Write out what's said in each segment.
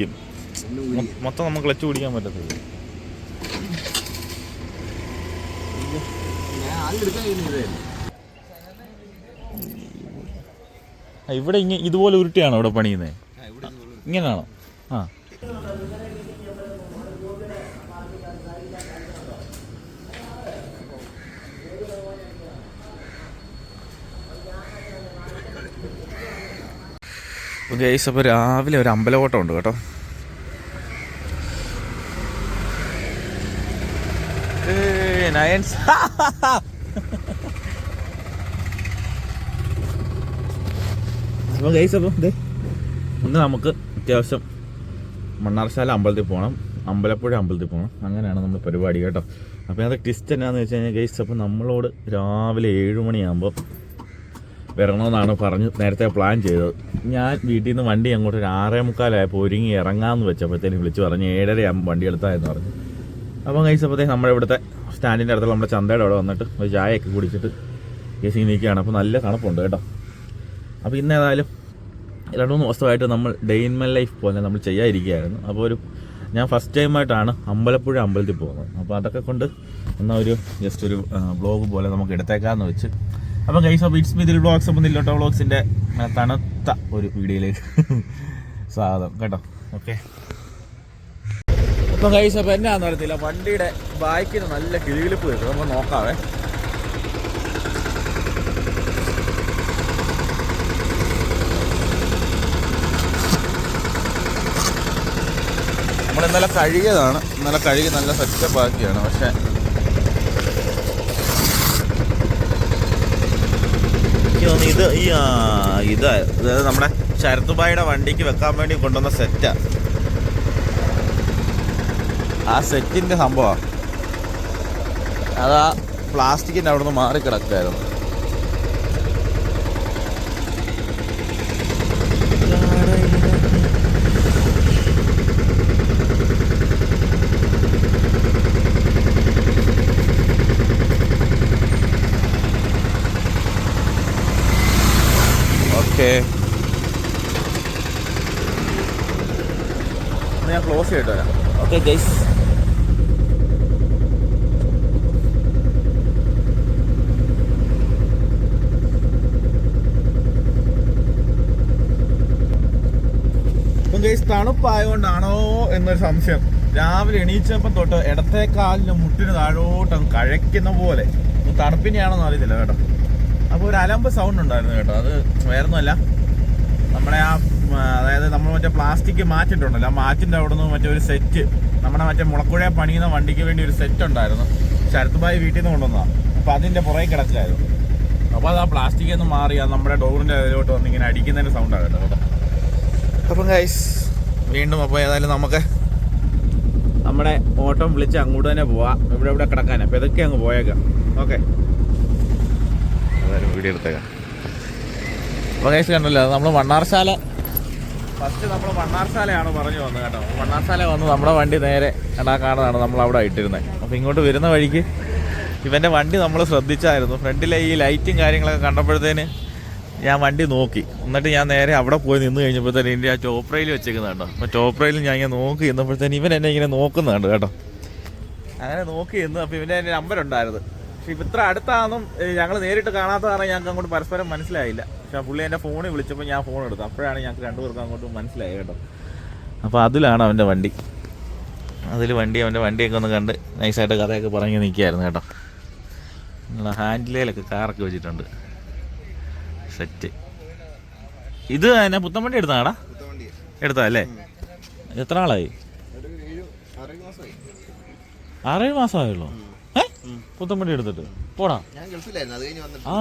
പിടിക്കും മൊത്തം നമുക്ക് ക്ലച്ച് പിടിക്കാൻ പറ്റത്തില്ല. ഇവിടെ ഇങ്ങനെ ഇതുപോലെ ഉരുട്ടിയാണോ ഇവിടെ പണിയുന്നത് ഇങ്ങനെയാണോ ആ. ഗൈസ് അപ്പോൾ രാവിലെ ഒരു അമ്പലവോട്ടം ഉണ്ട് കേട്ടോ. നയൻസ്. അപ്പോൾ ഗൈസ് അപ്പോൾ ദേ ഇന്ന് നമുക്ക് അത്യാവശ്യം മണ്ണാർശാല അമ്പലത്തിൽ പോകണം അമ്പലപ്പുഴ അമ്പലത്തിൽ പോകണം അങ്ങനെയാണ് നമ്മുടെ പരിപാടി കേട്ടോ. അപ്പോൾ അത് ട്വിസ്റ്റ് എന്നാന്ന് വെച്ച് കഴിഞ്ഞാൽ ഗൈസ് അപ്പോൾ നമ്മളോട് രാവിലെ ഏഴ് മണിയാകുമ്പോൾ വരണമെന്നാണ് പറഞ്ഞ് നേരത്തെ പ്ലാൻ ചെയ്തത്. ഞാൻ വീട്ടിൽ നിന്ന് വണ്ടി അങ്ങോട്ട് ഒരു ആറേ മുക്കാലായപ്പോൾ ഒരുങ്ങി ഇറങ്ങാമെന്ന് വെച്ചപ്പോഴത്തേനും വിളിച്ച് പറഞ്ഞ് ഏഴര ആകുമ്പോൾ വണ്ടി എടുത്തായെന്ന് പറഞ്ഞു. അപ്പം കഴിച്ചപ്പോഴത്തേക്ക് നമ്മുടെ ഇവിടുത്തെ സ്റ്റാൻഡിന്റെ അടുത്തുള്ള നമ്മുടെ ചന്തയുടെ അവിടെ വന്നിട്ട് ഒരു ചായയൊക്കെ കുടിച്ചിട്ട് കേസിങ് നിൽക്കുകയാണ്. അപ്പോൾ നല്ല തണുപ്പുണ്ട് കേട്ടോ. അപ്പോൾ ഇന്ന് ഏതായാലും രണ്ട് മൂന്ന് ദിവസമായിട്ട് നമ്മൾ ഡേ ഇൻ മൈ ലൈഫ് പോലെ നമ്മൾ ചെയ്യാതിരിക്കുകയായിരുന്നു. അപ്പോൾ ഒരു ഞാൻ ഫസ്റ്റ് ടൈമായിട്ടാണ് അമ്പലപ്പുഴ അമ്പലത്തിൽ പോകുന്നത്. അപ്പോൾ അതൊക്കെ കൊണ്ട് എന്നാൽ ഒരു ജസ്റ്റ് ഒരു ബ്ലോഗ് പോലെ നമുക്ക് എടുത്തേക്കാന്ന് വെച്ച് അപ്പോൾ ഗൈസ് അപ്പോൾ ഇറ്റ്സ് മി വ്ളോഗ്സ് അപ്പോൾ നില്ലോട്ടോ ബ്ലോഗ്സിന്റെ തണുത്ത ഒരു വീഡിയോയിലേക്ക് സ്വാഗതം കേട്ടോ. ഓക്കെ അപ്പം ഗൈസ് അപ്പോൾ എന്നാന്ന് അറിയത്തില്ല. വണ്ടിയുടെ ബാക്കിന് നല്ല കിളികിളിപ്പ് കിട്ടും. നമുക്ക് നോക്കാവേ. നമ്മൾ ഇന്നലെ കഴുകിയതാണ്. ഇന്നലെ കഴുകി നല്ല സെറ്റപ്പ് ആക്കിയാണ്. പക്ഷെ എനിക്ക് ഇത് ഈ ഇത് അതായത് നമ്മുടെ ശരത്തുബായിയുടെ വണ്ടിക്ക് വെക്കാൻ വേണ്ടി കൊണ്ടുവന്ന സെറ്റാ ആ സെറ്റിന്റെ സംഭവമാണ് അതാ പ്ലാസ്റ്റിക്കിന്റെ അവിടെ നിന്ന് മാറി കിടക്കായിരുന്നു ഓക്കെ. ഞാൻ ക്ലോസ് ചെയ്തിട്ട് വരാം. ഓക്കെ ഗൈസ് ഗൈസ് തണുപ്പായതുകൊണ്ടാണോ എന്നൊരു സംശയം. രാവിലെ എണീച്ചപ്പം തൊട്ട് ഇടത്തെ കാലിന് മുട്ടിന് താഴോട്ടം കഴിക്കുന്ന കഴയ്ക്കുന്ന പോലെ. തണുപ്പിനെയാണോന്ന് അറിയത്തില്ല കേട്ടോ. അപ്പോൾ ഒരു അലമ്പ് സൗണ്ട് ഉണ്ടായിരുന്നു കേട്ടോ. അത് വേറൊന്നുമല്ല. നമ്മുടെ ആ അതായത് നമ്മൾ മറ്റേ പ്ലാസ്റ്റിക് മാറ്റിട്ടുണ്ടല്ലോ. ആ മാറ്റിന്റെ അവിടെ നിന്ന് മറ്റേ ഒരു സെറ്റ് നമ്മുടെ മറ്റേ മുളക്കുഴ പണിയുന്ന വണ്ടിക്ക് വേണ്ടി ഒരു സെറ്റ് ഉണ്ടായിരുന്നു. ശരത്തുബായി വീട്ടിൽ നിന്ന് കൊണ്ടുവന്നതാണ് അപ്പോൾ അതിന്റെ പുറകെ കിടക്കായിരുന്നു അപ്പോൾ അത് ആ പ്ലാസ്റ്റിക് ഒന്ന് മാറി അത് നമ്മുടെ ഡോറിന്റെ അതിലോട്ട് വന്ന് ഇങ്ങനെ അടിക്കുന്നതിന്റെ സൗണ്ടാണ് കേട്ടോ കേട്ടോ. അപ്പം ഗൈസ് വീണ്ടും അപ്പോൾ ഏതായാലും നമുക്ക് നമ്മുടെ ഓട്ടം വിളിച്ച് അങ്ങോട്ട് തന്നെ പോവാം. ഇവിടെ ഇവിടെ കിടക്കാൻ അപ്പോൾ ഇതൊക്കെ അങ്ങ് പോയേക്കാം. ഓക്കെ ഏതായാലും വീഡിയോ എടുത്തേക്കാം. അപ്പോൾ കേസ് കണ്ടല്ലോ നമ്മൾ മണ്ണാർശാല ഫസ്റ്റ് നമ്മൾ മണ്ണാർശാലയാണ് പറഞ്ഞു വന്നത് കേട്ടോ. മണ്ണാർശാല വന്ന് നമ്മുടെ വണ്ടി നേരെ കടാക്കാണതാണ് നമ്മൾ അവിടെ ഇട്ടിരുന്നത് അപ്പോൾ ഇങ്ങോട്ട് വരുന്ന വഴിക്ക് ഇവന്റെ വണ്ടി നമ്മൾ ശ്രദ്ധിച്ചായിരുന്നു. ഫ്രണ്ടിലെ ഈ ലൈറ്റും കാര്യങ്ങളൊക്കെ കണ്ടപ്പോഴത്തേന് ഞാൻ വണ്ടി നോക്കി. എന്നിട്ട് ഞാൻ നേരെ അവിടെ പോയി നിന്ന് കഴിഞ്ഞപ്പോഴത്തേന് എന്റെ ആ റെയിൽ വെച്ചേക്കുന്നത് കേട്ടോ അപ്പോൾ ചോപ്രയിൽ ഞാൻ ഇങ്ങനെ നോക്കി നിന്നപ്പോഴത്തേന് ഇവൻ എന്നെ ഇങ്ങനെ നോക്കുന്നുണ്ട് കേട്ടോ. അങ്ങനെ നോക്കി നിന്ന് അപ്പോൾ ഇവന്റെ എന്റെ നമ്പർ ഉണ്ടായിരുന്നു. പക്ഷെ ഇത്ര അടുത്താണെന്നും ഞങ്ങൾ നേരിട്ട് കാണാത്ത കാരണം ഞങ്ങൾക്ക് അങ്ങോട്ട് പരസ്പരം മനസ്സിലായില്ല. പക്ഷെ പുള്ളി എന്റെ ഫോണിൽ വിളിച്ചപ്പോൾ ഞാൻ ഫോൺ എടുത്തു. അപ്പോഴാണ് ഞങ്ങൾക്ക് രണ്ടുപേർക്കും അങ്ങോട്ട് മനസ്സിലായത് കേട്ടോ. അപ്പോൾ അതിലാണ് അവന്റെ വണ്ടി. അതിൽ വണ്ടി അവന്റെ വണ്ടിയൊക്കെ ഒന്ന് കണ്ട് നൈസായിട്ട് കഥയൊക്കെ പറഞ്ഞു നിൽക്കുകയായിരുന്നു കേട്ടോ. ഹാൻഡിലയിലൊക്കെ കാറൊക്കെ വെച്ചിട്ടുണ്ട്. സെറ്റ് ഇത് എന്നാ പുത്തൻ വണ്ടി എടുത്താടാ എടുത്താ അല്ലേ? എത്ര ആളായി? ആറേഴ് മാസമായുള്ളൂ? വണ്ടി എടുത്തിട്ട്. പോടാ. ആ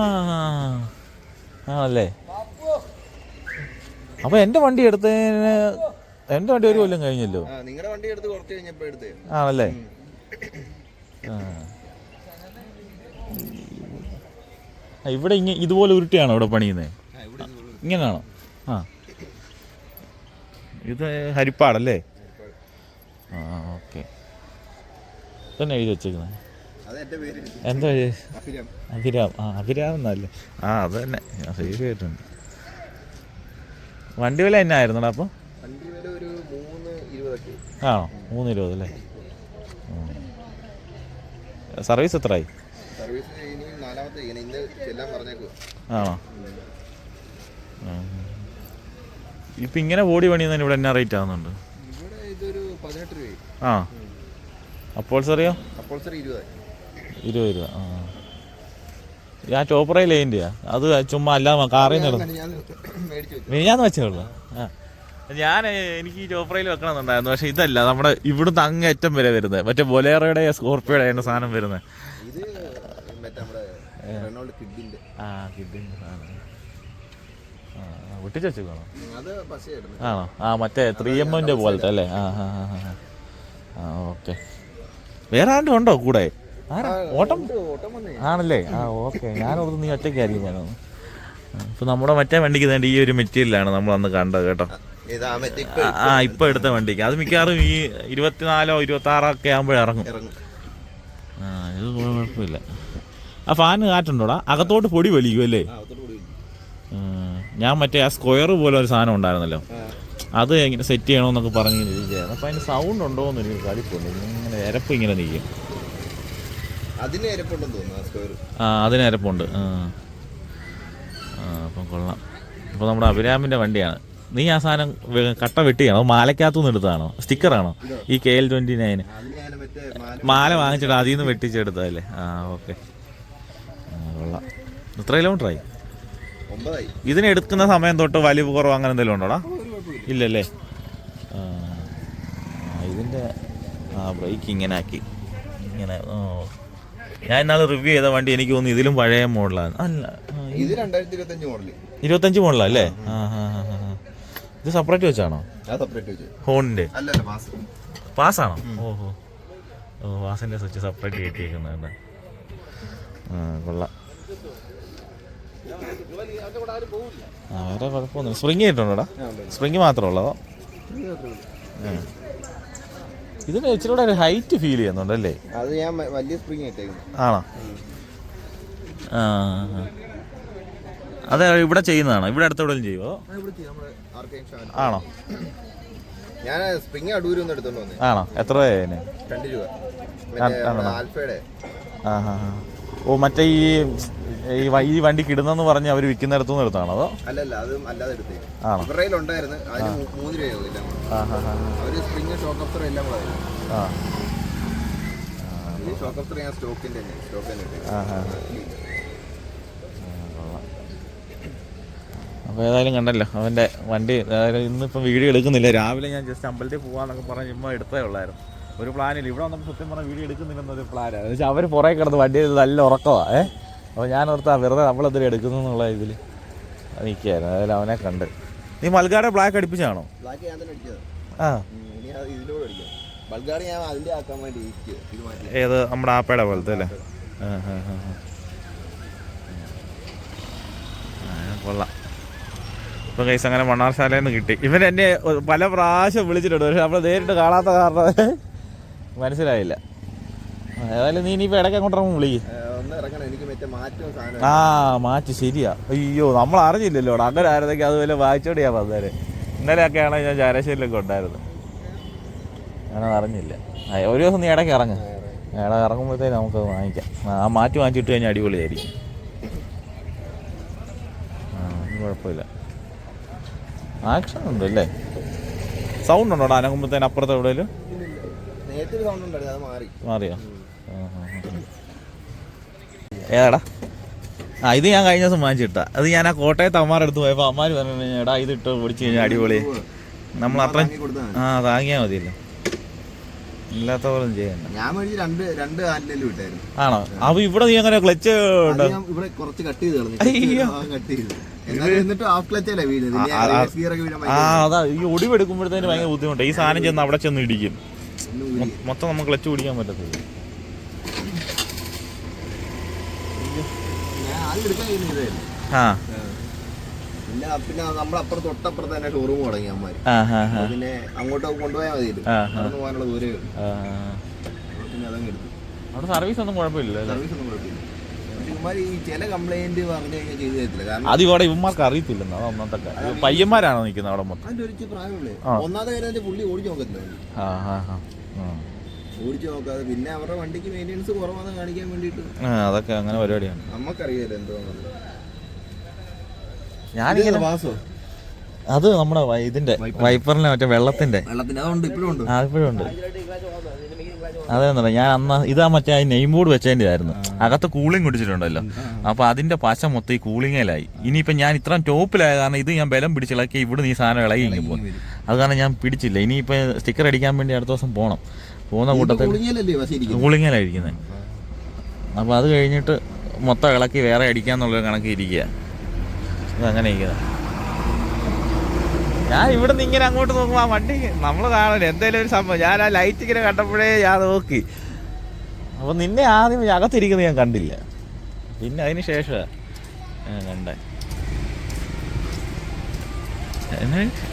ആണല്ലേ അപ്പൊ എന്റെ വണ്ടി എടുത്തതിന് എന്റെ വണ്ടി ഒരു കൊല്ലം കഴിഞ്ഞല്ലോ. നിങ്ങളുടെ വണ്ടി എടുത്ത് കുറച്ച് കഴിഞ്ഞപ്പോ എടുത്തേ. ആണല്ലേ? ഇവിടെ ഇങ്ങ ഇതുപോലെ ഉരുട്ടിയാണോ ഇവിടെ പണിയുന്നത്. ഇങ്ങനെയാണോ ആ. ഇത് ഹരിപ്പാടല്ലേ? ആ ഓക്കെ. തന്നെ എഴുതി വെച്ചേക്കുന്നത് എന്താ അഭിരാം. ആ അഭിരാം എന്നല്ലേ? ആ അത് തന്നെ. ഞാൻ ചെയ്തിട്ടുണ്ട് വണ്ടി വില എന്നായിരുന്നടാ അപ്പോൾ വണ്ടി വില ഒരു മൂന്ന് മൂന്നരക്ക് ആണോ മൂന്ന് ഇരുപത് അല്ലേ? സർവീസ് എത്രയായി? ആണോ. ഇപ്പം ഇങ്ങനെ ബോഡി പണിയുന്നതിന് ഇവിടെ എന്നാ റേറ്റ് ആവുന്നുണ്ട്? ആ അപ്പോൾ സാറിയോ അപ്പോൾ സാർ ഇരുപതായി. ഇരുപത് രൂപ. ആ. ഞാൻ ചോപ്പറയിൽ അതിന്റെയാ അത് ചുമ്മാ അല്ല കാറിൽ നിന്ന് മിനിഞ്ഞാന്ന് വെച്ചേ. ഉള്ളൂ. ആ. ഞാൻ എനിക്ക് ഈ ചോപ്രയിൽ വെക്കണമെന്നുണ്ടായിരുന്നു. പക്ഷെ ഇതല്ല നമ്മുടെ ഇവിടുന്ന് അങ്ങേറ്റം വരെ വരുന്നത്. മറ്റേ ബൊലേറോയുടെ സ്കോർപ്പിയോടെ ആണ് സാധനം വരുന്നത്. കിഡിന്റെ ആ സാധനം. ആ വെച്ചേക്കണോ ആണോ? ആ മറ്റേ ത്രീ എമ്മിന്റെ പോലത്തെ അല്ലേ? ആ ആ ആ ആ. ആ ഓക്കെ. വേറെ ആണ്ടുണ്ടോ ഉണ്ടോ കൂടെ? ഓട്ടം? ആണല്ലേ? ആ ഓക്കെ. ഞാൻ ഓർത്ത് നീ ഒറ്റയ്ക്കായിരിക്കും ഞാനൊന്ന് ഇപ്പൊ നമ്മുടെ മറ്റേ വണ്ടിക്ക് വേണ്ടി ഈ ഒരു മെറ്റീരിയലാണ് നമ്മൾ അന്ന് കണ്ടത് കേട്ടോ. ആ, ഇപ്പൊ എടുത്ത വണ്ടിക്ക്. അത് മിക്കവാറും ഈ ഇരുപത്തിനാലോ ഇരുപത്തി ആറോ ഒക്കെ ആകുമ്പോഴേ ഇറങ്ങും. ആ ഇത് കുഴപ്പമില്ല. ആ ഫാന് കാറ്റുണ്ടോടാ? അകത്തോട്ട് പൊടി വലിക്കും അല്ലേ? ഞാൻ മറ്റേ ആ സ്ക്വയർ പോലെ ഒരു സാധനം ഉണ്ടായിരുന്നല്ലോ. അത് എങ്ങനെ സെറ്റ് ചെയ്യണമെന്നൊക്കെ പറഞ്ഞു അപ്പൊ ഇരിക്കുകയായിരുന്നു അപ്പം അതിന് സൗണ്ട് ഉണ്ടോ എന്ന് എനിക്ക് കളിപ്പുണ്ട് ഇങ്ങനെ ഇരപ്പ് ഇങ്ങനെ നിൽക്കും. ആ അതിന് അരപ്പുണ്ട്. ആ. അപ്പം കൊള്ളാം. അപ്പോൾ നമ്മുടെ അഭിരാമിന്റെ വണ്ടിയാണ്. നീ ആ സാധനം കട്ട വെട്ടിയാണോ? മാലക്കകത്തു നിന്ന് എടുത്തതാണോ? സ്റ്റിക്കറാണോ? ഈ കെ എൽ ട്വന്റി നയൻ മാല വാങ്ങിച്ചിട്ട് അതിൽ നിന്ന് വെട്ടിച്ചെടുത്തതല്ലേ? ആ ഓക്കെ. കൊള്ളാം. എത്ര കിലോമീറ്ററായി? ഇതിനെടുക്കുന്ന സമയം തൊട്ട് വലിവ് കുറവ് അങ്ങനെ എന്തെങ്കിലും ഉണ്ടോടാ ഇല്ലല്ലേ? ഇതിന്റെ ആ ബ്രേക്ക് ഇങ്ങനെ ആക്കി. ഇങ്ങനെ ഓ ഞാൻ ഇന്നാൾ റിവ്യൂ ചെയ്ത വണ്ടി എനിക്ക് തോന്നുന്നു ഇതിലും പഴയ മോഡലാണ്. അല്ല ഇത് രണ്ടായിരത്തി മോഡലാ. ഇരുപത്തഞ്ച് മോഡലല്ലേ? ആ ആ, ആ. ഇത് സെപ്പറേറ്റ് വെച്ചാണോ? ഹോണിന്റെ? പാസ്സാണോ? ഓഹോ ഓ വാസിന്റെ സ്വിച്ച് സെപ്പറേറ്റ് കയറ്റിയേക്കുന്നുണ്ട് ആ കൊള്ളാം. ആ വേറെ കുഴപ്പമൊന്നുമില്ല. സ്പ്രിങ് കിട്ടുണ്ടോടാ സ്പ്രിങ് മാത്രമേ ഉള്ളതോ. ഇതിന് ഇച്ചിരി കൂടെ ഒരു ഹൈറ്റ് ഫീൽ ചെയ്യുന്നുണ്ടല്ലേ അത് ഞാൻ വലിയ സ്പ്രിങ് ഇട്ടേക്കുന്നു. ആണോ? ആ. ആ. ഇവിടെ ചെയ്യുന്നതാണോ? ഇവിടെ അടുത്ത ചെയ്യുമോ ആണോ? ഞാൻ സ്പ്രിങ് അടൂരിൽ ഒന്ന് എടുത്തോണ്ട് വന്നേ. ആണോ? എത്ര രൂപ രണ്ട് രൂപ? ആൽഫയുടെ. ആ ആ ആ. ഓ മറ്റേ ഈ ഈ വൈ ഈ വണ്ടിക്ക് ഇടുന്നെന്ന് പറഞ്ഞ് അവർ വിൽക്കുന്നിടത്തു നിന്ന് എടുത്താണോ അതോ? അല്ലല്ല അത് അല്ലാതെ എടുത്തേ. ആണോ? ഇവരുടെ ഉണ്ടായിരുന്നു അതിന് മൂന്ന് അവർ സ്പ്രിങ് ഷോക്ക് അപ്സർ എല്ലാം കൂടെ ആ. ഈ ഷോക്ക് അപ്സർ ഞാൻ സ്റ്റോക്കിന്റെ തന്നെ സ്റ്റോക്ക് തന്നെ. ഇട്ടേ. ആ ആ. അപ്പോൾ ഏതായാലും കണ്ടല്ലോ അവന്റെ വണ്ടി ഇന്നിപ്പം വീഡിയോ എടുക്കുന്നില്ല. രാവിലെ ഞാൻ ജസ്റ്റ് അമ്പലത്തിൽ പോവാന്നൊക്കെ പറഞ്ഞ് ഇമ്മ എടുത്തേ ഉള്ളായിരുന്നു. ഒരു പ്ലാനില്ല ഇവിടെ വന്നപ്പോൾ സത്യം പറഞ്ഞാൽ വീഡിയോ എടുക്കുന്നില്ലെന്നൊരു പ്ലാനാണ് എന്ന് വെച്ചാൽ അവർ പുറകെ കിടന്ന് വണ്ടി നല്ല ഉറക്കമാണ് ഏ? അപ്പോൾ ഞാൻ ഓർത്താ വെറുതെ നമ്മളെന്തൊരു എടുക്കുന്നു എന്നുള്ള ഇതിൽ നിൽക്കുകയായിരുന്നു അതായത് അവനെ കണ്ട്. നീ മൽഗാടെ ബ്ലാക്ക് അടിപ്പിച്ചാണോ? ആ. ഏത് നമ്മുടെ ആപ്പയുടെ പോലത്തെ അല്ലേ? കൊള്ളാം. ഇപ്പൊ കൈസ് അങ്ങനെ മണ്ണാർശാലയിൽ നിന്ന് കിട്ടി. ഇവൻ എന്നെ പല പ്രാവശ്യം വിളിച്ചിട്ടുണ്ട്. പക്ഷെ നമ്മൾ നേരിട്ട് കാണാത്ത കാരണം മനസ്സിലായില്ല. ഏതായാലും നീ ഇനിയിപ്പോൾ ഇടയ്ക്ക് അങ്ങോട്ട് വിളി. ആ മാറ്റി ശരിയാ. അയ്യോ നമ്മൾ അറിഞ്ഞില്ലല്ലോ അങ്ങനെ ആയിരുന്നെങ്കിൽ അതുപോലെ വായിച്ചോടിയാ വന്നേരെ. ഇന്നലെയൊക്കെയാണ് ഞാൻ ചാരശ്ശേരിയിലൊക്കെ ഉണ്ടായിരുന്നത്. ഞാനത് അറിഞ്ഞില്ല. ഒരു ദിവസം നീ ഇടയ്ക്ക് ഇറങ്ങ്. ഇട ഇറങ്ങുമ്പോഴത്തേക്ക് നമുക്കത് വാങ്ങിക്കാം. ആ മാറ്റി വാങ്ങിച്ചിട്ട് കഴിഞ്ഞാൽ അടിപൊളിയായിരിക്കും. ആ അത് കുഴപ്പമില്ല. ആക്ഷൻ ഉണ്ടല്ലേ? സൗണ്ട് ഉണ്ടോടാ? അനങ്ങുമ്പോഴത്തേന് അപ്പുറത്തെ എവിടെയെങ്കിലും നേരത്തെ സൗണ്ട് ഉണ്ടായിരുന്നു അത് മാറി മാറിയോ. ഏതാടാ? ആ ഇത് ഞാൻ കഴിഞ്ഞ ദിവസം വാങ്ങിച്ചിട്ടാ അത് ഞാൻ ആ കോട്ടയത്ത് അമ്മാരെടുത്ത് പോയപ്പോൾ അമ്മാര് പറഞ്ഞു എടാ ഇത് ഇട്ട് പിടിച്ചു കഴിഞ്ഞാൽ അടിപൊളി. നമ്മൾ അത്ര ആ താങ്ങിയാൽ മതിയല്ലോ. ഇല്ലാത്ത പോലെ ചെയ്യണ്ട. ഞാൻ മേടിച്ച് രണ്ട് രണ്ട് ഹാൻഡിലും ഇട്ടായിരുന്നു. ആണോ? അപ്പൊ ഇവിടെ നീ അങ്ങനെ ക്ലച്ച് ഇവിടെ കുറച്ച് കട്ട് ചെയ്ത്. കട്ട് ചെയ്തു. ആ, അതാ ഈ ഒടിവെടുക്കുമ്പോഴത്തേന് ഭയങ്കര ബുദ്ധിമുട്ടാണ് ഈ സാധനം ചെന്ന് അവിടെ ചെന്ന് ഇടിക്കും. മൊത്തം നമുക്ക് ക്ലച്ച് പിടിക്കാൻ പറ്റത്തില്ല. ആ. പിന്നെ പിന്നെ നമ്മളപ്പുറത്ത് തൊട്ടപ്പുറത്ത് തന്നെ ഷോറൂം തുടങ്ങി അമ്മമാര് ആ ആ ആ. പിന്നെ അങ്ങോട്ട് കൊണ്ടുപോയാൽ മതി ആ, നടന്നു പോകാനുള്ള ദൂരമേ ഉള്ളൂ. ആ. അപ്പോൾ പിന്നെ അതങ്ങ് എടുത്തു. അവിടെ സർവീസ് ഒന്നും കുഴപ്പമില്ല സർവീസ് ഒന്നും കുഴപ്പമില്ല. ഈ ചില കംപ്ലൈന്റ് പറഞ്ഞു കഴിഞ്ഞാൽ ചെയ്തു തരത്തില്ല. കാരണം അത് ഇവിടെ ഇവന്മാർക്ക് അറിയത്തില്ലെന്ന് അത് ഒന്നാമത്തെ കാര്യം. പയ്യന്മാരാണോ നിൽക്കുന്നത് അവിടെ മൊത്തം? അതിന്റെ ഒരു പ്രായമുള്ളേ. ആ. ഒന്നാമത്തെ കാര്യം വെച്ചാൽ പുള്ളി ഓടിച്ചു നോക്കത്തില്ല വണ്ടി. ആ ആ ആ ആ. ഓടിച്ചു നോക്കാതെ പിന്നെ അവരുടെ വണ്ടിക്ക് മെയിന്റെനൻസ് കുറവാണെന്ന് കാണിക്കാൻ വേണ്ടിയിട്ട്. ആ അതൊക്കെ അങ്ങനെ പരിപാടിയാണ്. നമുക്കറിയാലോ എന്തോന്നുള്ളത് ഞാനിങ്ങനെ വാസോ? അത് നമ്മുടെ വൈ- ഇതിന്റെ വൈപ്പറിലെ മറ്റേ വെള്ളത്തിന്റെ. വെള്ളത്തിന് അതുണ്ട് ഇപ്പോഴും ഉണ്ട്. ആ ഇപ്പോഴും ഉണ്ട്. അതെന്താ ഞാൻ അന്ന് ഇതാ മറ്റേ ആ നെയിം ബോർഡ് ആയിരുന്നു അകത്ത് കൂളിംഗ് കുടിച്ചിട്ടുണ്ടല്ലോ. അപ്പൊ അതിന്റെ പശ മൊത്തം ഈ കൂളിങ്ങിലായി ഇനിയിപ്പോ ഞാൻ ഇത്രയും ടോപ്പിലായ കാരണം ഇത് ഞാൻ ബലം പിടിച്ചിളക്കി ഇവിടെ നീ സാധനം ഇളകി ഇങ്ങനെ പോകും അത് കാരണം ഞാൻ പിടിച്ചില്ല. ഇനിയിപ്പോ സ്റ്റിക്കർ അടിക്കാൻ വേണ്ടി അടുത്ത ദിവസം പോകണം പോകുന്ന കൂട്ടത്തിൽ കൂളിങ്ങിലായിരിക്കുന്നത് അപ്പൊ അത് കഴിഞ്ഞിട്ട് മൊത്തം ഇളക്കി വേറെ അടിക്കാന്നുള്ളൊരു കണക്ക് ഇരിക്കുക അതങ്ങനെ ഇരിക്കുന്നത് ഞാൻ ഇവിടെ നിന്ന് ഇങ്ങനെ അങ്ങോട്ട് നോക്കുമ്പോൾ ആ വണ്ടി നമ്മൾ കാണല്ലേ എന്തേലും ഒരു സംഭവം. ഞാൻ ആ ലൈറ്റ് ഇങ്ങനെ കണ്ടപ്പോഴേ ഞാൻ നോക്കി. അപ്പോൾ നിന്നെ ആദ്യം അകത്തിരിക്കുന്നത് ഞാൻ കണ്ടില്ല. പിന്നെ അതിന് ശേഷമാണ് കണ്ടേ.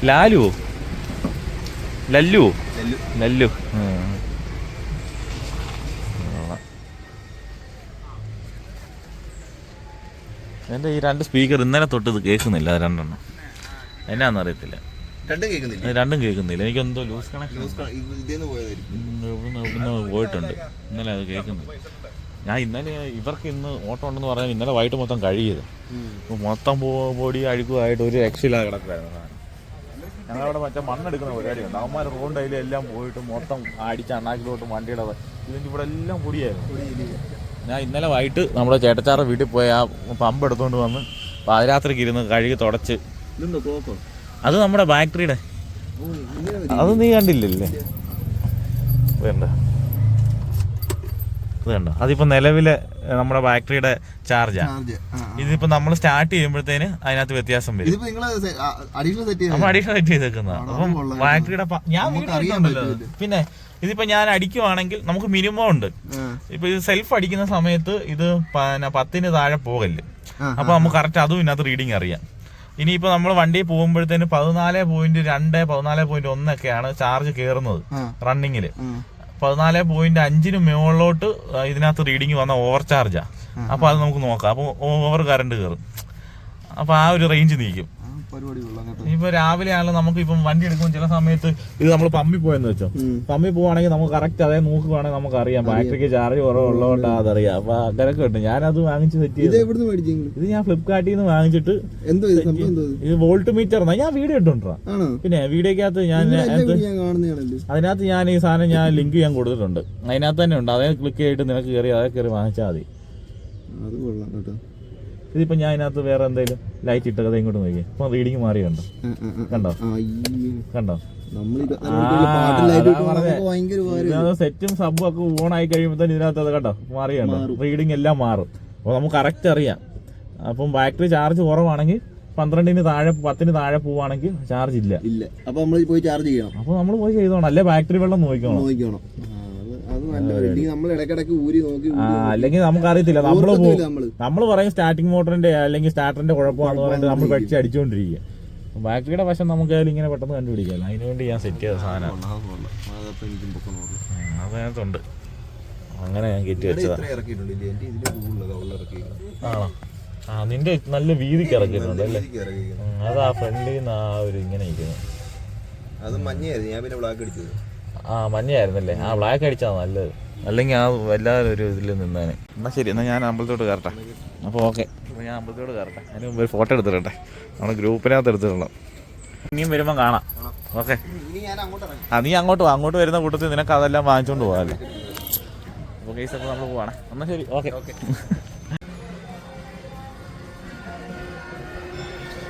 ലാലുവോ ലല്ലുവോ ലല്ലു. എന്റെ ഈ രണ്ട് സ്പീക്കർ ഇന്നലെ തൊട്ട് ഇത് കേൾക്കുന്നില്ല രണ്ടെണ്ണം. എന്നാന്ന് അറിയത്തില്ല. രണ്ടും കേൾക്കുന്നില്ല? എനിക്ക് എന്തോ കേൾക്കുന്നില്ല. എനിക്കെന്തോ ലൂസ് കണക്ഷൻ. ഇവിടുന്ന് പോയിട്ടുണ്ട്. ഇന്നലെ അത് കേൾക്കുന്നില്ല. ഞാൻ ഇന്നലെ ഇവർക്ക് ഇന്ന് ഓട്ടം ഉണ്ടെന്ന് പറഞ്ഞാൽ ഇന്നലെ വൈകിട്ട് മൊത്തം കഴിയത് മൊത്തം പൊടി അഴുക്കുമായിട്ട് ഒരു രക്ഷയില്ലാതെ കിടക്കുകയായിരുന്നു ഞങ്ങളവിടെ മറ്റേ മണ്ണെടുക്കുന്ന പരിപാടിയുണ്ട്. അവന്മാർ റോഡ് അതിൽ എല്ലാം പോയിട്ട് മൊത്തം അടിച്ച് അണ്ണാക്കിലോട്ട് വണ്ടിയുടെ ഇതിന്റെ ഇവിടെ എല്ലാം പൊടിയായിരുന്നു. ഞാൻ ഇന്നലെ വൈകിട്ട് നമ്മുടെ ചേട്ടച്ചാറ വീട്ടിൽ പോയി ആ പമ്പ് എടുത്തുകൊണ്ട് വന്ന് പാതിരാത്രിക്ക് ഇരുന്ന് കഴുകി തുടച്ച് അത് നമ്മുടെ മതി. അത് നീ കണ്ടില്ലല്ലേ? വേണ്ട. കണ്ടോ അതിപ്പോ നിലവിലെ നമ്മുടെ ബാറ്ററിയുടെ ചാർജാ. ചാർജ്. ആ, ആ. ഇതിപ്പോ നമ്മൾ സ്റ്റാർട്ട് ചെയ്യുമ്പോഴത്തേന് അതിനകത്ത് വ്യത്യാസം വരും. അഡീഷണൽ സെറ്റ് നമ്മൾ അഡീഷണൽ സെറ്റ് ചെയ്തേക്കുന്നത്. അപ്പം ബാറ്ററിയുടെ ഞാൻ അറിയാമല്ലോ പിന്നെ ഇതിപ്പോ ഞാൻ അടിക്കുവാണെങ്കിൽ നമുക്ക് മിനിമം ഉണ്ട്. ഇപ്പൊ ഇത് സെൽഫ് അടിക്കുന്ന സമയത്ത് ഇത് പത്തിന് താഴെ പോകല്ല്. അപ്പൊ നമുക്ക് കറക്റ്റ് അതും ഇതിനകത്ത് റീഡിങ് അറിയാം. ഇനിയിപ്പോ നമ്മൾ വണ്ടി പോകുമ്പോഴത്തേന് പതിനാല് പോയിന്റ് രണ്ട് പതിനാല് പോയിന്റ് ഒന്നൊക്കെയാണ് ചാർജ് കയറുന്നത് റണ്ണിങ്ങിൽ പതിനാല് പോയിന്റ് അഞ്ചിന് മുകളിലോട്ട് ഇതിനകത്ത് റീഡിങ് വന്ന ഓവർ ചാർജാ അപ്പൊ അത് നമുക്ക് നോക്കാം. അപ്പൊ ഓവർ കറണ്ട് കയറും അപ്പൊ ആ ഒരു റേഞ്ച് നീക്കും ഇപ്പൊ രാവിലെ ആണല്ലോ നമുക്ക് ഇപ്പം വണ്ടി എടുക്കുമ്പോൾ ചില സമയത്ത് ഇത് നമ്മൾ പമ്പിൽ പോയെന്ന് വെച്ചോ. പമ്പി പമ്പിൽ പോവാണെങ്കിൽ നമുക്ക് കറക്റ്റ് അതേ നോക്കുവാണെങ്കിൽ നമുക്ക് അറിയാം. ബാറ്ററിക്ക് ചാർജ് കുറവുള്ളതുകൊണ്ടാ അതറിയാം. അപ്പൊ അങ്ങനൊക്കെ കിട്ടും ഞാനത് വാങ്ങിച്ച് സെറ്റ് ചെയ്തു ഇത് ഞാൻ ഫ്ലിപ്കാർട്ടിൽ നിന്ന് വാങ്ങിച്ചിട്ട് ഇത്? വോൾട്ട് മീറ്റർ ഞാൻ വീഡിയോ ഇട്ടുണ്ടാ പിന്നെ വീഡിയോക്കകത്ത് ഞാൻ അതിനകത്ത് ഞാൻ ഈ സാധനം ഞാൻ ലിങ്ക് ഞാൻ കൊടുത്തിട്ടുണ്ട്. അതിനകത്ത് തന്നെ ഉണ്ട്. അതേ ക്ലിക്ക് ചെയ്തിട്ട് നിനക്ക് കയറി അതേ കയറി വാങ്ങിച്ചാൽ മതി. അത് കൊള്ളാം കേട്ടോ. ഇതിപ്പോ ഞാൻ അതിനകത്ത് വേറെ എന്തെങ്കിലും ലൈറ്റ് ഇട്ടത് ഇങ്ങോട്ട് നോക്കി ഇപ്പൊ റീഡിങ് മാറി കണ്ടോ. കണ്ടോ? കണ്ടോ? സെറ്റും സബും ഒക്കെ ഓൺ ആയി കഴിയുമ്പോൾ ഇതിനകത്ത് അത് കണ്ടോ? മാറി കണ്ടോ? റീഡിങ് എല്ലാം മാറും. അപ്പോൾ നമുക്ക് കറക്റ്റ് അറിയാം. അപ്പം ബാറ്ററി ചാർജ് കുറവാണെങ്കിൽ പന്ത്രണ്ടിന് താഴെ പത്തിന് താഴെ പോവാണെങ്കിൽ ചാർജ് ഇല്ല. ഇല്ല. അപ്പൊ നമ്മൾ പോയി ചാർജ് ചെയ്യണം. അപ്പൊ നമ്മൾ പോയി ചെയ്തോണം. അല്ലെ? ബാറ്ററി വെള്ളം നോക്കിക്കോണം. നോക്കണം ഇല്ലെങ്കിൽ നമ്മൾ ഇടക്കിടക്ക് ഊരി നോക്കി അല്ലെങ്കിൽ നമുക്ക് അറിയത്തില്ല. നമ്മൾ നമ്മൾ നമ്മൾ പറയും സ്റ്റാർട്ടിംഗ് മോട്ടറിന്റെ അല്ലെങ്കിൽ സ്റ്റാർട്ടറിന്റെ കുഴപ്പമാണെന്ന് പറഞ്ഞിട്ട് നമ്മൾ പഠിച്ച് അടിച്ചുകൊണ്ടിരിക്കുക ബാറ്ററിയുടെ വശം നമുക്ക് അതിൽ ഇങ്ങനെ പെട്ടെന്ന് കണ്ടുപിടിക്കാം. അതിനു വേണ്ടി ഞാൻ സെറ്റ് ചെയ്ത സാധനം. അതിനകത്തുണ്ട്. അങ്ങനെ ഞാൻ കയറ്റി വെച്ചതാ. ഇത്ര ഇറക്കിയിട്ടുണ്ട് ഇല്ലേ? എന്റെ ഇതിന് കൂടുതൽ കവളിൽ ഇറക്കിയിരിക്കുന്നത് ആണോ? ആ നിന്റെ നല്ല വീതിക്ക് ഇറക്കിയിട്ടുണ്ട് അല്ലേ? അതാ ഫ്രണ്ടിൽ നിന്ന് ആ ഒരു ഇങ്ങനെ ഇരിക്കുന്നത് അത് മഞ്ഞയായിരുന്നു. ഞാൻ പിന്നെ ബ്ലാക്ക് അടിച്ചത്. ആ മഞ്ഞയായിരുന്നല്ലേ? ആ ബ്ലാക്ക് അടിച്ചാ നല്ലത്. അല്ലെങ്കിൽ ആ എല്ലാവരും ഒരു ഇതിൽ നിന്നാണ് എന്നാ ശരി എന്നാ ഞാൻ അമ്പലത്തോട്ട് കയറട്ടെ. അപ്പോൾ ഓക്കെ. ഞാൻ അമ്പലത്തോട് കയറട്ടെ. അതിന് മുമ്പ് ഫോട്ടോ എടുത്തിട്ടെ നമ്മുടെ ഗ്രൂപ്പിനകത്ത് എടുത്തിട്ടുള്ള ഇനിയും വരുമ്പോൾ കാണാം. ഓക്കെ. ആ നീ അങ്ങോട്ട് അങ്ങോട്ട് വരുന്ന കൂട്ടത്തിൽ നിനക്ക് അതെല്ലാം വാങ്ങിച്ചുകൊണ്ട് പോകാമല്ലേ അപ്പോൾ കേസ് അപ്പോൾ നമ്മൾ പോവാണേ. എന്നാൽ ശരി ഓക്കെ.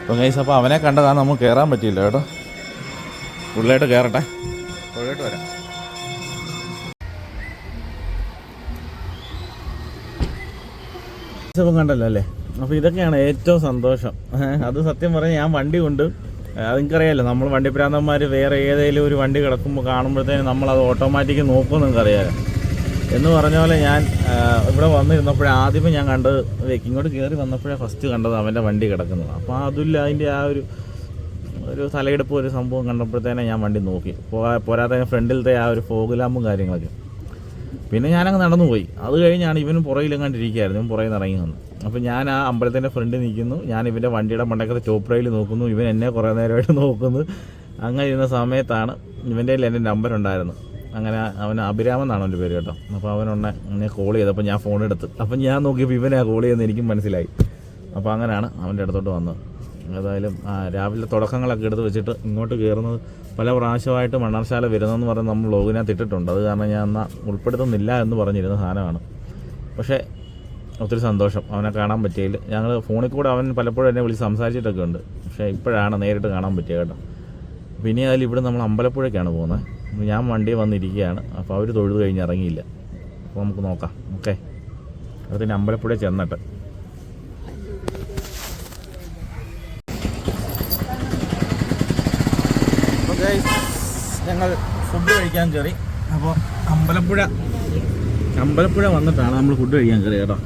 അപ്പോൾ കേസ് അപ്പോൾ അവനെ കണ്ടതാണ് നമുക്ക് കയറാൻ പറ്റിയില്ല കേട്ടോ. പുള്ളിയായിട്ട് കയറട്ടെ ഉള്ളിലോട്ട് വരാം. കണ്ടല്ലോ അല്ലേ? അപ്പോൾ ഇതൊക്കെയാണ് ഏറ്റവും സന്തോഷം. അത് സത്യം പറഞ്ഞാൽ ഞാൻ വണ്ടി കൊണ്ട് അത് നിങ്ങൾക്കറിയാലോ നമ്മൾ വണ്ടി പ്രാന്തന്മാർ വേറെ ഏതെങ്കിലും ഒരു വണ്ടി കിടക്കുമ്പോൾ കാണുമ്പോഴത്തേനും നമ്മൾ അത് ഓട്ടോമാറ്റിക് നോക്കും നിങ്ങൾക്കറിയാലോ. എന്ന് പറഞ്ഞ പോലെ ഞാൻ ഇവിടെ വന്നിരുന്നപ്പോഴേ ആദ്യമേ ഞാൻ കണ്ടത് ഇങ്ങോട്ട് കയറി വന്നപ്പോഴേ ഫസ്റ്റ് കണ്ടത് അവന്റെ വണ്ടി കിടക്കുന്നത്. അപ്പോൾ അതില്ല അതിന്റെ ആ ഒരു ഒരു തലയെടുപ്പ് ഒരു സംഭവം കണ്ടപ്പോഴത്തേനെ ഞാൻ വണ്ടി നോക്കി. പോരാ പോരാതെ ഫ്രണ്ടിലത്തെ ആ ഒരു ഫോഗ് ലാമ്പും കാര്യങ്ങളൊക്കെ. പിന്നെ ഞാനങ്ങ് നടന്നു പോയി അത് കഴിഞ്ഞാണ് ഇവനും പുറകിലെങ്ങാണ്ട് കണ്ടിരിക്കുകയായിരുന്നു ഇവൻ നിന്ന് ഇറങ്ങി വന്നു. അപ്പോൾ ഞാൻ ആ അമ്പലത്തിന്റെ ഫ്രണ്ടിൽ നിൽക്കുന്നു. ഞാൻ ഇവന്റെ വണ്ടിയുടെ മണ്ടക്കത്തെ ടോപ്പ് റൈയിൽ നോക്കുന്നു. ഇവൻ എന്നെ കുറേ നേരമായിട്ട് നോക്കുന്നു. അങ്ങനെ ഇരുന്ന സമയത്താണ് ഇവന്റെ കയ്യിൽ എന്റെ നമ്പർ ഉണ്ടായിരുന്നു അങ്ങനെ അവൻ അഭിരാമൻ എന്നാണ് അവന്റെ പേര് കേട്ടോ. അപ്പോൾ അവനൊന്നെ എന്നെ കോൾ ചെയ്തപ്പോൾ ഞാൻ ഫോൺ എടുത്ത്. അപ്പം ഞാൻ നോക്കിയപ്പോൾ ഇവനെ കോൾ ചെയ്യുന്നത് എനിക്കും മനസ്സിലായി. അപ്പോൾ അങ്ങനെയാണ് അവന്റെ അടുത്തോട്ട് വന്നത്. ഏതായാലും രാവിലെ തുടക്കങ്ങളൊക്കെ എടുത്ത് വെച്ചിട്ട് ഇങ്ങോട്ട് കയറുന്നത് പല പ്രാവശ്യമായിട്ട് മണ്ണാർശാല വരുന്നതെന്ന് പറഞ്ഞ് നമ്മൾ ബ്ലോഗിനകത്ത് ഇട്ടിട്ടുണ്ട്. അത് കാരണം ഞാൻ എന്നാൽ ഉൾപ്പെടുത്തുന്നില്ല എന്ന് പറഞ്ഞിരുന്ന സാധനമാണ്. പക്ഷേ ഒത്തിരി സന്തോഷം. അവനെ കാണാൻ പറ്റിയതിൽ. ഞങ്ങൾ ഫോണിൽ കൂടെ അവൻ പലപ്പോഴും എന്നെ വിളിച്ച് സംസാരിച്ചിട്ടൊക്കെ ഉണ്ട്. പക്ഷേ ഇപ്പോഴാണ് നേരിട്ട് കാണാൻ പറ്റിയത് കേട്ടോ. പിന്നെ അതിൽ ഇവിടെ നമ്മൾ അമ്പലപ്പുഴയ്ക്കാണ് പോകുന്നത്. ഞാൻ വണ്ടി വന്നിരിക്കുകയാണ്. അപ്പോൾ അവർ തൊഴുത് കഴിഞ്ഞ് ഇറങ്ങിയില്ല. അപ്പോൾ നമുക്ക് നോക്കാം. ഓക്കെ. അതിന് അമ്പലപ്പുഴ ചെന്നിട്ട് അപ്പോൾ guys, ഞങ്ങൾ ഫുഡ് കഴിക്കാൻ കയറി. അപ്പോൾ അമ്പലപ്പുഴ. അമ്പലപ്പുഴ വന്നിട്ടാണ് നമ്മൾ ഫുഡ് കഴിക്കാൻ കയറി കേട്ടോ.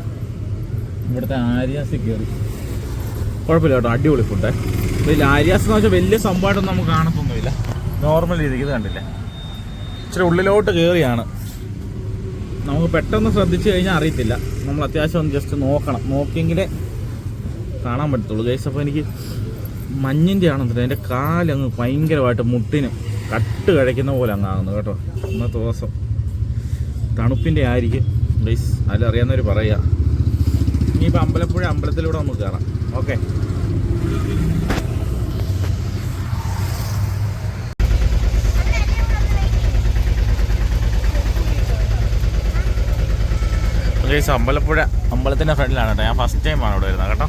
ഇവിടുത്തെ ആര്യാസ് കയറി. കുഴപ്പമില്ല കേട്ടോ അടിപൊളി ഫുഡ് ഇതിൽ ആര്യാസ് എന്ന് വെച്ചാൽ വലിയ സംഭവമായിട്ടൊന്നും നമുക്ക് കാണത്തൊന്നുമില്ല. നോർമൽ രീതിക്ക് ഇത് കണ്ടില്ല? ഇച്ചിരി ഉള്ളിലോട്ട് കയറിയാണ്. നമുക്ക് പെട്ടെന്ന് ശ്രദ്ധിച്ചു കഴിഞ്ഞാൽ അറിയത്തില്ല. നമ്മൾ അത്യാവശ്യം ഒന്ന് ജസ്റ്റ് നോക്കണം. നോക്കിയെങ്കിലേ കാണാൻ പറ്റത്തുള്ളൂ. ഗൈസ് അപ്പോൾ എനിക്ക് മഞ്ഞിന്റെ ആണെന്നുണ്ടെങ്കിൽ എന്റെ കാലങ്ങ് ഭയങ്കരമായിട്ട് മുട്ടിന്. കട്ട് കഴിക്കുന്ന പോലെ അങ്ങാകുന്നു കേട്ടോ. ഇന്നത്തെ ദിവസം. തണുപ്പിന്റെ ആയിരിക്കും. പ്ലീസ് അതിലറിയാവുന്നവർ പറയുക. ഇനിയിപ്പോൾ അമ്പലപ്പുഴ അമ്പലത്തിലൂടെ നമുക്ക് കയറാം ഓക്കെ അമ്പലപ്പുഴ അമ്പലത്തിന്റെ ഫ്രണ്ടിലാണ് കേട്ടോ. ഞാൻ ഫസ്റ്റ് ടൈമാണ് ഇവിടെ വരുന്നത് കേട്ടോ.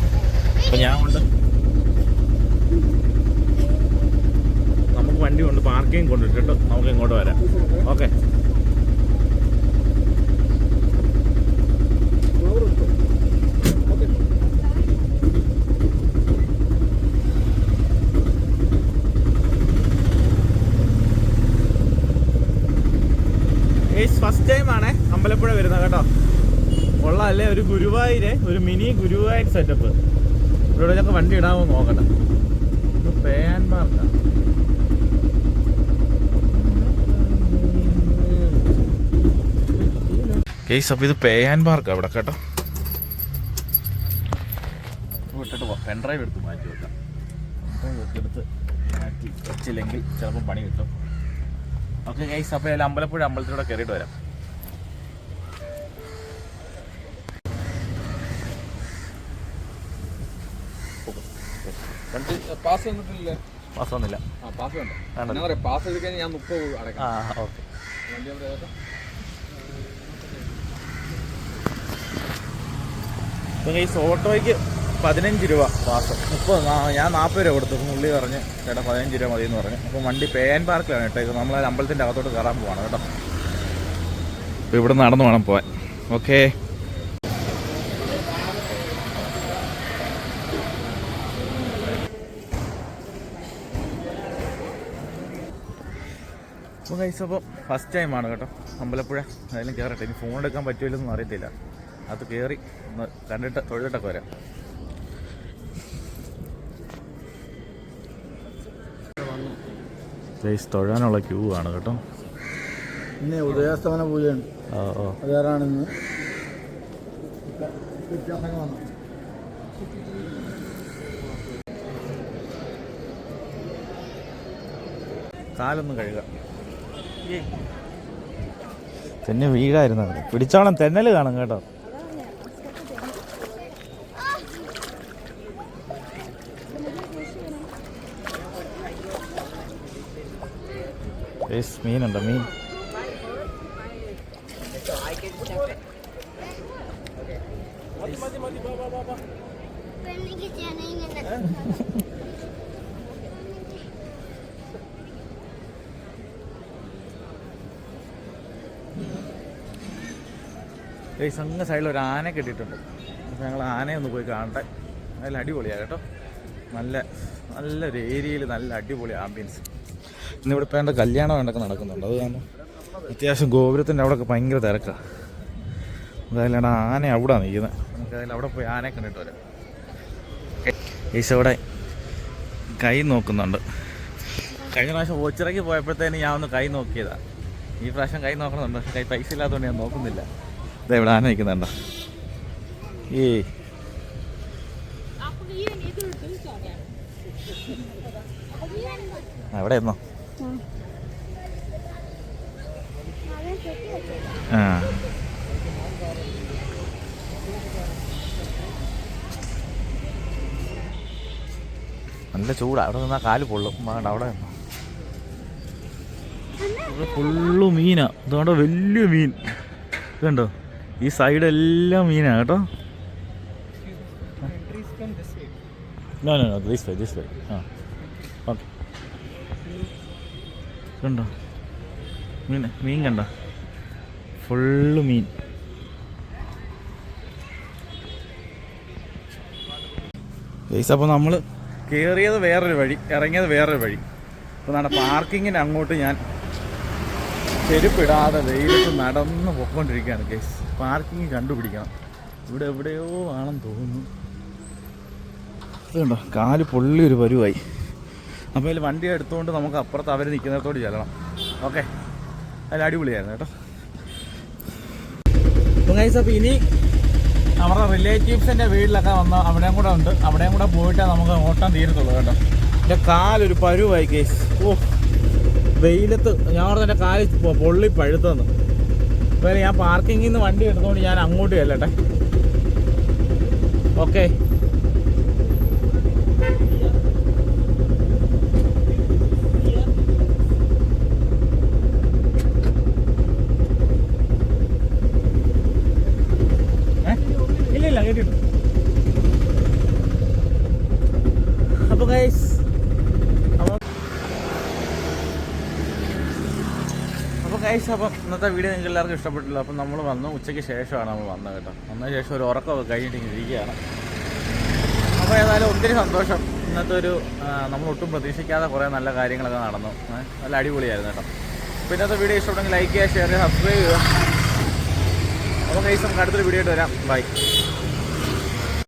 അപ്പോൾ ഞാൻ കൊണ്ട് നമുക്ക് വണ്ടി കൊണ്ട് പാർക്കിംഗ് കൊണ്ടിട്ടിട്ട് നമുക്ക് ഇങ്ങോട്ട് വരാം. ഓക്കെ. ഫസ്റ്റ് ടൈമാണേ അമ്പലപ്പുഴ വരുന്നത് കേട്ടോ. കൊള്ളാല്ലേ? ഒരു ഗുരുവായൂര് ഒരു മിനി ഗുരുവായൂർ സെറ്റപ്പ് ഇവിടെ ഞങ്ങൾക്ക് വണ്ടി ഇടാമോ നോക്കട്ടെ. പേൻ മാർക്കാ കേസ് അപ്പോൾ ഇത് പേ ആൻഡ് പാർക്ക് അവിടെ കേട്ടോ. വിട്ടിട്ട് പെൻഡ്രൈവ് എടുത്ത് മാറ്റി വെക്കാം. പെൻഡ്രൈവ് എടുത്ത് മാറ്റി വെച്ചില്ലെങ്കിൽ ചിലപ്പോൾ പണി കിട്ടും. ഓക്കെ ഗൈസ് അപ്പോൾ അതിൽ അമ്പലപ്പുഴ അമ്പലത്തിലൂടെ കയറിയിട്ട് വരാം. പാസ് വന്നിട്ടില്ലേ? പാസ് വന്നില്ല. പാസ് വേണ്ട. പാസ് എടുക്കാൻ ഞാൻ മുപ്പത് അടയ്ക്കാം. ആ ഓക്കെ. വണ്ടി ഇപ്പം ഈ ഓട്ടോയ്ക്ക് പതിനഞ്ച് രൂപ പാസ്. മുപ്പത് ഞാൻ നാൽപ്പത് രൂപ കൊടുത്തു. പുള്ളി പറഞ്ഞ് ചേട്ടാ പതിനഞ്ച് രൂപ മതി എന്ന് പറഞ്ഞു. അപ്പോൾ വണ്ടി പേൻ പാർക്കിലാണ് കേട്ടോ. നമ്മൾ അമ്പലത്തിന്റെ അകത്തോട്ട് കയറാൻ പോവാണ് കേട്ടോ. അപ്പോൾ ഇവിടെ നടന്നു വേണം പോവാൻ. ഓക്കേ. അപ്പോൾ അപ്പോൾ ഫസ്റ്റ് ടൈമാണ് കേട്ടോ. അമ്പലപ്പുഴ. അതിലും കയറട്ടെ. ഇനി ഫോൺ എടുക്കാൻ പറ്റുമല്ലെന്നൊന്നും അറിയത്തില്ല. അത് കയറി ഒന്ന് കണ്ടിട്ട് തൊഴുതിട്ടൊക്കെ വരാം. ജയ്സ് തൊഴാനുള്ള ക്യൂ ആണ് കേട്ടോ. ഇന്ന് ഉദയാസ്തമന പൂജയുണ്ട്. ഓ ഓ ഇന്ന്? കാലൊന്നും കഴുകാം. തന്നെ വീഴായിരുന്നു അവിടെ. പിടിച്ചോണം തെന്നൽ കാണും കേട്ടോ. മീനുണ്ടോ മീൻ ഈ സംഘ സൈഡിൽ ഒരു ആന കെട്ടിയിട്ടുണ്ട്. അപ്പോൾ ഞങ്ങൾ ആനയെ ഒന്ന് പോയി കാണട്ടെ. നല്ല അടിപൊളിയാണ് കേട്ടോ. നല്ല നല്ലൊരു ഏരിയയിൽ നല്ല അടിപൊളി ആംബിയൻസ് ഇന്നിവിടെ ഇപ്പോൾ എന്റെ കല്യാണം വേണ്ടൊക്കെ നടക്കുന്നുണ്ട്. അത് കാരണം അത്യാവശ്യം ഗോപുരത്തിന്റെ അവിടെയൊക്കെ ഭയങ്കര തിരക്കാണ് അതായത് ആന അവിടെ നിൽക്കുന്നത് നമുക്ക് അതിൽ അവിടെ പോയി ആനയെ കണ്ടിട്ട് വരാം. ഈശോ അവിടെ കൈ നോക്കുന്നുണ്ട്. കഴിഞ്ഞ പ്രാവശ്യം ഓച്ചിറക്കി പോയപ്പോഴത്തേന് ഞാൻ ഒന്ന് കൈ നോക്കിയതാണ് ഈ പ്രാവശ്യം കൈ നോക്കണമെന്നുണ്ട് കൈ പൈസ ഇല്ലാത്തതുകൊണ്ട് ഞാൻ നോക്കുന്നില്ല. ഇതാ ഇവിടെ ആന നിൽക്കുന്നുണ്ടോ. ഈ അവിടെ എവിടെ ഇരുന്നോ അവൻ കെട്ടി വെച്ചത് നല്ല ചൂട്. അവിടെ നിന്നാ കാൽ പൊള്ളും. വേണ്ട അവിടെ ഫുള്ള് മീനാ. ഇതുകൊണ്ട് വലിയ മീൻ. കണ്ടോ? ഈ സൈഡ് എല്ലാം മീനാ കേട്ടോ. No no no this this ആ. കണ്ടോ? മീൻ മീൻ കണ്ടോ? ഫുള്ള് മീൻ. ഗൈസ് അപ്പോൾ നമ്മൾ കയറിയത് വേറൊരു വഴി ഇറങ്ങിയത് വേറൊരു വഴി. അപ്പോൾ നമ്മുടെ പാർക്കിങ്ങിന് അങ്ങോട്ട് ഞാൻ ചെരുപ്പിടാതെ വെയിലത്ത് നടന്ന് പൊക്കോണ്ടിരിക്കുകയാണ് ഗൈസ്. പാർക്കിങ് കണ്ടുപിടിക്കണം. ഇവിടെ എവിടെയോ ആണെന്ന് തോന്നുന്നു. അതുണ്ടോ കാൽ പൊള്ളി ഒരു പരുവായി. അപ്പോൾ അതിൽ വണ്ടി എടുത്തുകൊണ്ട് നമുക്ക് അപ്പുറത്ത് അവർ നിൽക്കുന്നിടത്തോട് ചെല്ലണം. ഓക്കെ. അതിൽ അടിപൊളിയായിരുന്നു കേട്ടോ. ഗൈസ് അപ്പോൾ ഇനി അവരുടെ റിലേറ്റീവ്സിന്റെ വീട്ടിലൊക്കെ വന്ന് അവിടെയും കൂടെ ഉണ്ട്. അവിടെയും കൂടെ പോയിട്ടേ നമുക്ക് ഓട്ടം തീരത്തുള്ളൂ കേട്ടോ. എന്റെ കാലൊരു പരുവായി ഗൈസ് ഓ വെയിലത്ത് ഞാൻ പറഞ്ഞ എന്റെ കാൽ പൊള്ളി പഴുത്തെന്ന് അപ്പോൾ ഞാൻ പാർക്കിങ്ങിൽ നിന്ന് വണ്ടി എടുത്തുകൊണ്ട് ഞാൻ അങ്ങോട്ട് ചെല്ലട്ടെ. ഓക്കെ ഇല്ല ഇല്ല കേട്ടിട്ടു അപ്പോൾ ഗൈസ് അപ്പോൾ അപ്പോൾ ഗൈസ് അപ്പം ഇന്നത്തെ വീഡിയോ നിങ്ങൾക്ക് എല്ലാവർക്കും ഇഷ്ടപ്പെട്ടില്ല അപ്പം നമ്മൾ വന്നു. ഉച്ചയ്ക്ക് ശേഷമാണ് നമ്മൾ വന്നത് കേട്ടോ. വന്നതിന് ശേഷം ഒരു ഉറക്കമൊക്കെ കഴിഞ്ഞിട്ട് ഇരിക്കുകയാണ്. അപ്പോൾ ഏതായാലും ഒത്തിരി സന്തോഷം. ഇന്നത്തെ ഒരു നമ്മൾ ഒട്ടും പ്രതീക്ഷിക്കാതെ കുറേ നല്ല കാര്യങ്ങളൊക്കെ നടന്നു. നല്ല അടിപൊളിയായിരുന്നു കേട്ടോ. അപ്പോൾ ഇന്നത്തെ വീഡിയോ ഇഷ്ടപ്പെട്ടെങ്കിൽ ലൈക്ക് ചെയ്യുക ഷെയർ ചെയ്യുക സബ്സ്ക്രൈബ് ചെയ്യുക. അപ്പോൾ ഗൈസ് നമുക്ക് അടുത്തൊരു വീഡിയോ ആയിട്ട് വരാം. ബൈ